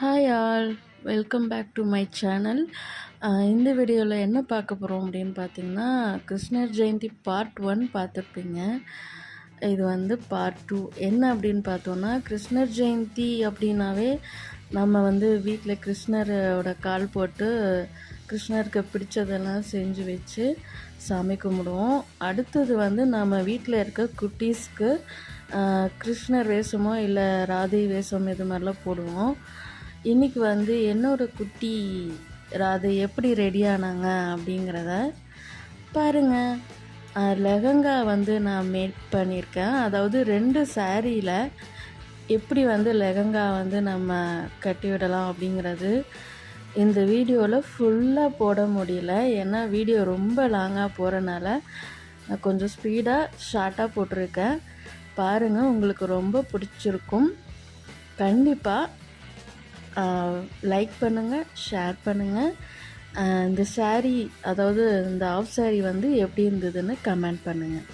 Hi all welcome back to my channel இந்த வீடியோவில் என்ன பார்க்க போகிறோம் அப்படின்னு பார்த்தீங்கன்னா கிருஷ்ணர் ஜெயந்தி பார்ட் ஒன் பார்த்துருப்பீங்க. இது வந்து பார்ட் டூ என்ன அப்படின்னு பார்த்தோன்னா கிருஷ்ணர் ஜெயந்தி அப்படின்னாவே நம்ம வந்து வீட்டில் கிருஷ்ணரோட கால் போட்டு கிருஷ்ணருக்கு பிடிச்சதெல்லாம் செஞ்சு வச்சு சாமி கும்பிடுவோம். அடுத்தது வந்து நம்ம வீட்டில் இருக்க குட்டீஸ்க்கு கிருஷ்ணர் வேஷமோ இல்லை ராதை வேஷம் இது மாதிரிலாம் போடுவோம். இன்றைக்கி வந்து என்னோட குட்டி அது எப்படி ரெடி ஆனாங்க அப்படிங்கிறத பாருங்கள் லெஹங்கா வந்து நான் மேட் பண்ணியிருக்கேன். அதாவது ரெண்டு சாரியில் எப்படி வந்து லெஹங்கா வந்து நம்ம கட்டி விடலாம் அப்படிங்கிறது இந்த வீடியோவில் ஃபுல்லாக போட முடியல. ஏன்னா வீடியோ ரொம்ப லாங்காக போகிறனால நான் கொஞ்சம் ஸ்பீடாக ஷார்ட்டாக போட்டிருக்கேன். பாருங்கள் உங்களுக்கு ரொம்ப பிடிச்சிருக்கும். கண்டிப்பாக லைக் பண்ணுங்கள் ஷேர் பண்ணுங்கள் இந்த சாரீ அதாவது இந்த ஆஃப் சாரீ வந்து எப்படி இருந்ததுன்னு கமெண்ட் பண்ணுங்கள்